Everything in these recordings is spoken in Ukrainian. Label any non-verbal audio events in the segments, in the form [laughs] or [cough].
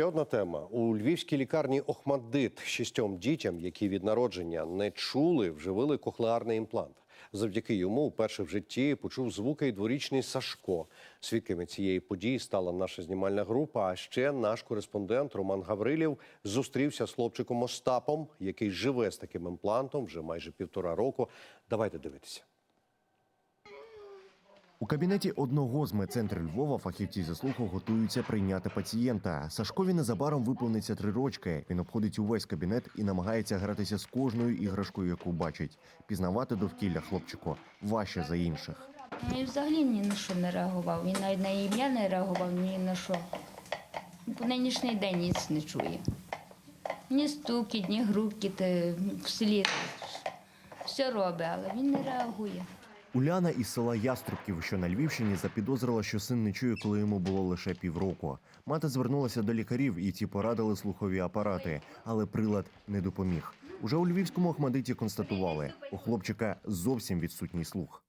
Ще одна тема у львівській лікарні Охмаддит шістьом дітям, які від народження не чули, вживили кохлеарний імплант. Завдяки йому вперше в житті почув звуки й дворічний Сашко. Свідками цієї події стала наша знімальна група. А ще наш кореспондент Роман Гаврилів зустрівся з хлопчиком Остапом, який живе з таким імплантом вже майже півтора року. Давайте дивитися. У кабінеті одного з медцентрів Львова фахівці зі слуху готуються прийняти пацієнта. Сашкові незабаром виповниться три рочки. Він обходить увесь кабінет і намагається гратися з кожною іграшкою, яку бачить. Пізнавати довкілля хлопчику важче за інших. Ну і взагалі ні на що не реагував. Він навіть на ім'я не реагував ні на що. По нинішній день ніц не чує. Ні стукіт, ні грукіт, е, в селі все робить, але він не реагує. Уляна із села Яструбків, що на Львівщині, запідозрила, що син не чує, коли йому було лише півроку. Мати звернулася до лікарів, і ті порадили слухові апарати, але прилад не допоміг. Уже у львівському Охмадиті констатували, у хлопчика зовсім відсутній слух.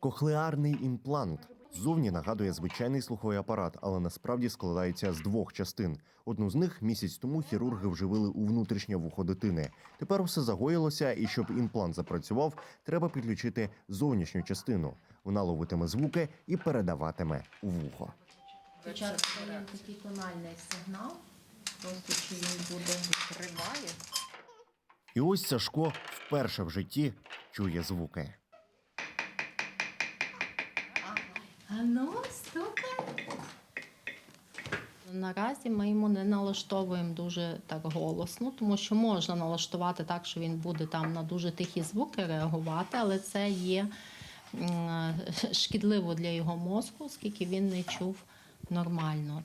Кохлеарний імплант зовні нагадує звичайний слуховий апарат, але насправді складається з двох частин. Одну з них місяць тому хірурги вживили у внутрішнє вухо дитини. Тепер все загоїлося, і щоб імплант запрацював, треба підключити зовнішню частину. Вона ловитиме звуки і передаватиме у вухо. Даємо такий тональний сигнал, просто чи він буде триває. І ось Сашко вперше в житті чує звуки. А ну, стукай. Наразі ми йому не налаштовуємо дуже так голосно, тому що можна налаштувати так, що він буде там на дуже тихі звуки реагувати, але це є [laughs] шкідливо для його мозку, оскільки він не чув нормально.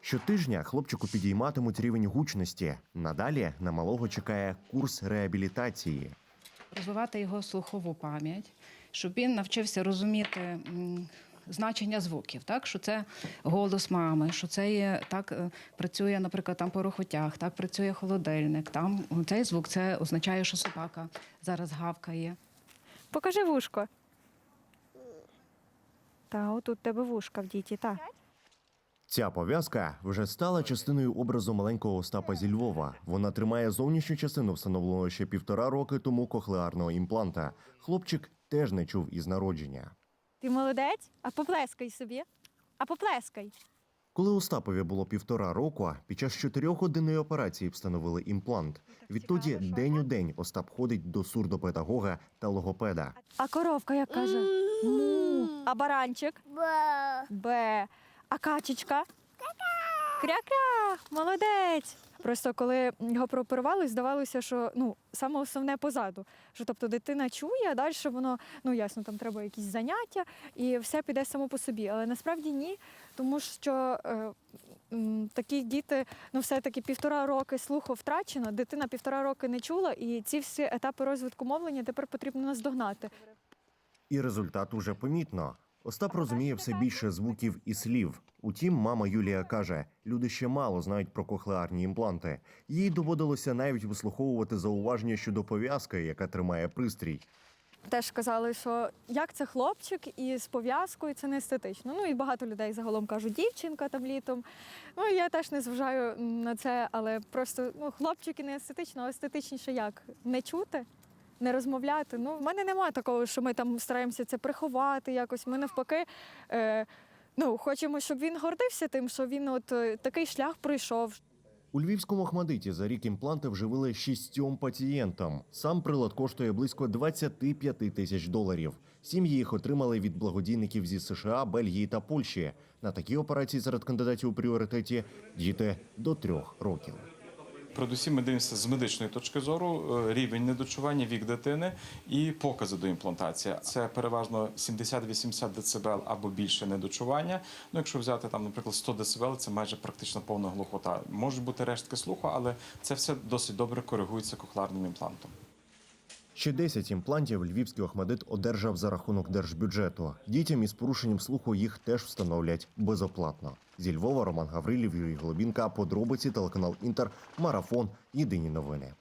Щотижня хлопчику підійматимуть рівень гучності. Надалі на малого чекає курс реабілітації. розвивати його слухову пам'ять, щоб він навчився розуміти значення звуків, так що це голос мами, що це є так е, працює, наприклад, там по рухотях, так працює холодильник. Там цей звук це означає, що собака зараз гавкає. Покажи вушко. Та, отут тебе вушка в діті, та. Ця пов'язка вже стала частиною образу маленького Остапа зі Львова. Вона тримає зовнішню частину встановленого ще півтора роки тому кохлеарного імпланта. Хлопчик теж не чув із народження. Ти молодець? А поплескай собі. А поплескай. Коли Остапові було півтора року, під час чотирьохгодинної операції встановили імплант. Відтоді день у день Остап ходить до сурдопедагога та логопеда. А коровка як каже? Му. А баранчик? Бе. А качечка? Кря-кря. Молодець. Просто коли його прооперували, здавалося, що ну саме основне позаду. Що тобто дитина чує, а далі воно ну ясно, там треба якісь заняття, і все піде само по собі. Але насправді ні, тому що е, м, такі діти, ну все-таки півтора роки слуху втрачено, дитина півтора роки не чула, і ці всі етапи розвитку мовлення тепер потрібно наздогнати. І результат уже помітно. Остап розуміє все більше звуків і слів. Утім, мама Юлія каже, люди ще мало знають про кохлеарні імпланти. Їй доводилося навіть вислуховувати зауваження щодо пов'язки, яка тримає пристрій. Теж казали, що як це хлопчик і з пов'язкою це не естетично. Ну і багато людей загалом кажуть, дівчинка там літом. Ну я теж не зважаю на це, але просто ну, хлопчики не естетично, а естетичніше як? Не чути, не розмовляти. Ну, в мене немає такого, що ми там стараємося це приховати якось. Ми навпаки. Е, Ну, хочемо, щоб він гордився тим, що він от е, такий шлях пройшов, У львівському Охмадиті за рік імпланти вживили шістьом пацієнтам. Сам прилад коштує близько 25 тисяч доларів. Сім'ї їх отримали від благодійників зі США, Бельгії та Польщі. На такі операції серед кандидатів у пріоритеті діти до трьох років. Передусім, ми дивимося з медичної точки зору е, рівень недочування, вік дитини і покази до імплантації. Це переважно 70-80 дБ або більше недочування. Ну, якщо взяти там, наприклад, 100 дБ, це майже практично повна глухота. Можуть бути рештки слуху, але це все досить добре коригується кохларним імплантом. Ще 10 імплантів львівський Охмадит одержав за рахунок держбюджету. Дітям із порушенням слуху їх теж встановлять безоплатно. Зі Львова Роман Гаврилів, Юрій Глобінка, подробиці телеканал Інтер, марафон. Єдині новини.